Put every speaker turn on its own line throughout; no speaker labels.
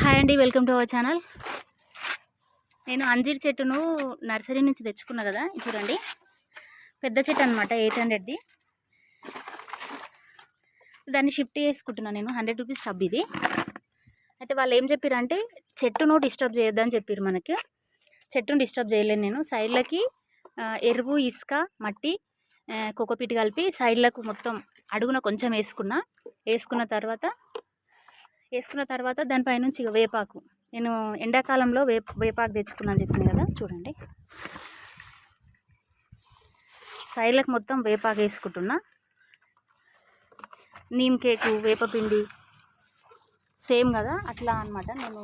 Hi అండి welcome to our channel. నేను అంజీర్ చెట్టును నర్సరీ నుంచి తెచ్చుకున్నా కదా చూడండి. పెద్ద చెట్టు అనమాట ఎయిట్ హండ్రెడ్ది. దాన్ని షిఫ్ట్ చేసుకుంటున్నాను నేను హండ్రెడ్ రూపీస్ టబ్ ఇది. అయితే వాళ్ళు ఏం చెప్పారంటే చెట్టును డిస్టర్బ్ చేయొద్దని చెప్పారు మనకి. చెట్టును డిస్టర్బ్ చేయలేను నేను. సైడ్లకి ఎరువు ఇసుక మట్టి ఆ, కోకోపీట్ కలిపి సైడ్లకు మొత్తం అడుగున కొంచెం వేసుకున్నా. వేసుకున్న తర్వాత వేసుకున్న తర్వాత దానిపైనుంచి ఇక వేపాకు. నేను ఎండాకాలంలో వేప వేపాకు తెచ్చుకున్నాను చెప్పింది కదా చూడండి. సైడ్లకు మొత్తం వేపాకు వేసుకుంటున్నా. నీమ్ కేకు వేపపిండి సేమ్ కదా అట్లా అనమాట నేను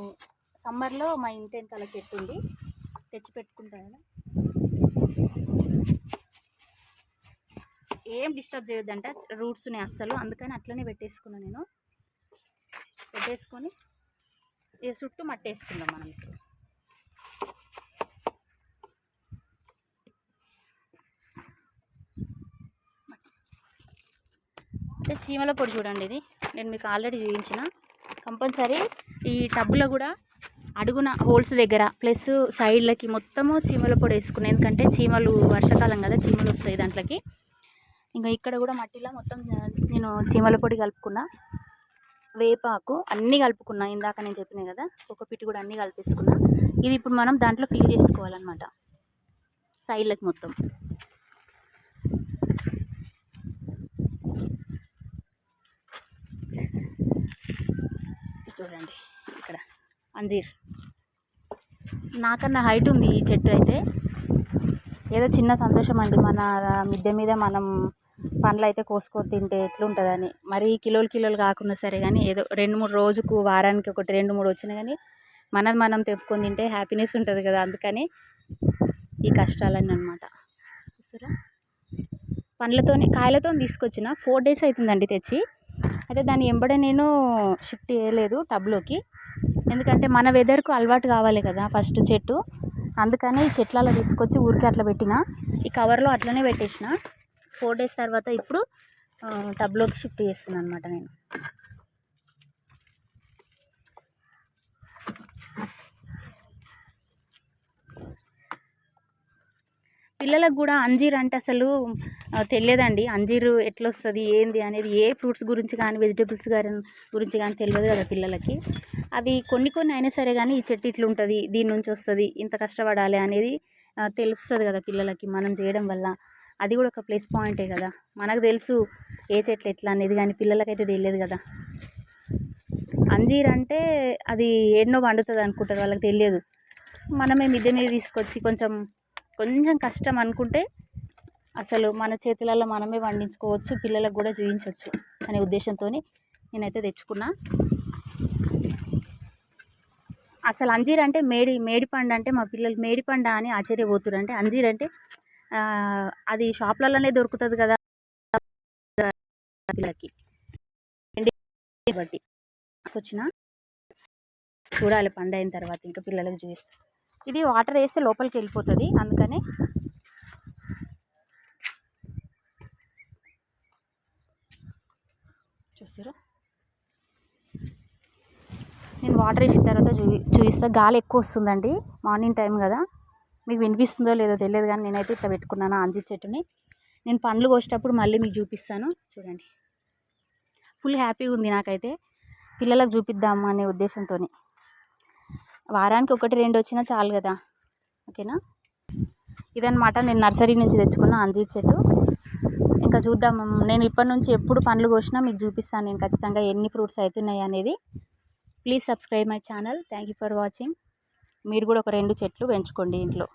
సమ్మర్లో మా ఇంటి వెనకాల చెట్టు ఉంది తెచ్చి పెట్టుకుంటా కదా. ఏం డిస్టర్బ్ చేయొద్దంట రూట్స్ని అస్సలు అందుకని అట్లనే పెట్టేసుకున్నాను నేను. పెట్టేసుకొని ఈ చుట్టూ మట్టి వేసుకుందాం మనం ఇప్పుడు. అంటే చీమల పొడి చూడండి ఇది. నేను మీకు ఆల్రెడీ చూపించిన. కంపల్సరీ ఈ టబ్లో కూడా అడుగున హోల్స్ దగ్గర ప్లస్ సైడ్లకి మొత్తము చీమల పొడి వేసుకున్నాను ఎందుకంటే చీమలు వర్షాకాలం కదా చీమలు వస్తాయి దాంట్లోకి. ఇంకా ఇక్కడ కూడా మట్టిలో మొత్తం నేను చీమల పొడి కలుపుకున్నా. వేపాకు అన్నీ కలుపుకున్నా ఇందాక నేను చెప్పినా కదా ఒక పిటి కూడా అన్నీ కలిపేసుకున్నా. ఇది ఇప్పుడు మనం దాంట్లో ఫిల్ చేసుకోవాలన్నమాట. సైడ్లకు మొత్తం. చూడండి ఇక్కడ అంజీర్. నాకన్నా హైట్ ఉంది ఈ చెట్టు అయితే. ఏదో చిన్న సంతోషం అండి మన మిద్దె మీద మనం పండ్లు అయితే కోసుకొని తింటే ఎట్లుంటుందని. మరీ కిలోలు కిలోలు కాకుండా సరే కానీ ఏదో రెండు మూడు రోజుకు వారానికి ఒకటి రెండు మూడు వచ్చినా కానీ మనది మనం తెప్పుకొని తింటే హ్యాపీనెస్ ఉంటుంది కదా. అందుకని ఈ కష్టాలన్నీ అనమాట చూసారా? పండ్లతోనే కాయలతో తీసుకొచ్చిన. ఫోర్ డేస్ అవుతుందండి తెచ్చి. అయితే దాన్ని ఎంబడే నేను షిఫ్ట్ చేయలేదు టబ్లోకి. ఎందుకంటే మన వెదర్కు అలవాటు కావాలి కదా ఫస్ట్ చెట్టు. అందుకని ఈ చెట్లలో తీసుకొచ్చి ఊరికే అట్లా పెట్టిన. ఈ కవర్లో అట్లనే పెట్టేసిన. ఫోర్ డేస్ తర్వాత ఇప్పుడు టబ్లోకి షిఫ్ట్ చేస్తున్నాను అనమాట నేను. పిల్లలకు కూడా అంజీర్ అంటే అసలు తెలియదండి. అంజీరు ఎట్లా వస్తుంది ఏంది అనేది ఏ ఫ్రూట్స్ గురించి కానీ వెజిటేబుల్స్ కానీ గురించి కానీ తెలియదు కదా పిల్లలకి. అవి కొన్ని కొన్ని అయినా సరే కానీ ఈ చెట్టు ఇట్లా ఉంటుంది దీని నుంచి వస్తుంది ఇంత కష్టపడాలి అనేది తెలుస్తుంది కదా పిల్లలకి మనం చేయడం వల్ల. అది కూడా ఒక ప్లస్ పాయింటే కదా. మనకు తెలుసు ఏ చెట్లు ఎట్లా అనేది కానీ పిల్లలకైతే తెలియదు కదా. అంజీర్ అంటే అది ఎన్నో పండుతుంది అనుకుంటారు వాళ్ళకి తెలియదు. మనమే మిద్దె మీద తీసుకొచ్చి కొంచెం కొంచెం కష్టం అనుకుంటే అసలు మన చేతులలో మనమే పండించుకోవచ్చు పిల్లలకు కూడా చూపించవచ్చు అనే ఉద్దేశంతో నేనైతే తెచ్చుకున్నా. అసలు అంజీర్ అంటే మేడి మేడి పండు అంటే మా పిల్లలు మేడి పండు అని ఆశ్చర్యపోతున్నారు అంటే అంజీర్ అంటే అది షాప్లలోనే దొరుకుతుంది కదా. పిల్లలకి. బట్టి. వచ్చిన చూడాలి పండు అయిన తర్వాత ఇంకా పిల్లలకు చూపిస్తా. ఇది వాటర్ వేస్తే లోపలికి వెళ్ళిపోతుంది. అందుకని చూస్తారు నేను వాటర్ వేసిన తర్వాత చూ చూపిస్తా. గాలి ఎక్కువ వస్తుందండి. మార్నింగ్ టైం కదా. మీకు వినిపిస్తుందో లేదో తెలియదు కానీ నేనైతే ఇట్లా పెట్టుకున్నాను అంజి చెట్టుని. నేను పండ్లు కోసేటప్పుడు మళ్ళీ మీకు చూపిస్తాను. చూడండి. ఫుల్ హ్యాపీగా ఉంది నాకైతే. పిల్లలకు చూపిద్దాము అనే ఉద్దేశంతో వారానికి ఒకటి రెండు వచ్చినా చాలు కదా. ఓకేనా? ఇదన్నమాట నేను నర్సరీ నుంచి తెచ్చుకున్న అంజీ చెట్టు. ఇంకా చూద్దాం. నేను ఇప్పటి నుంచి ఎప్పుడు పండ్లు కోసినా మీకు చూపిస్తాను నేను ఖచ్చితంగా ఎన్ని ఫ్రూట్స్ అవుతున్నాయి అనేది. Please subscribe my channel thank you for watching మీరు కూడా ఒక రెండు చెట్లు పెంచుకోండి ఇంట్లో.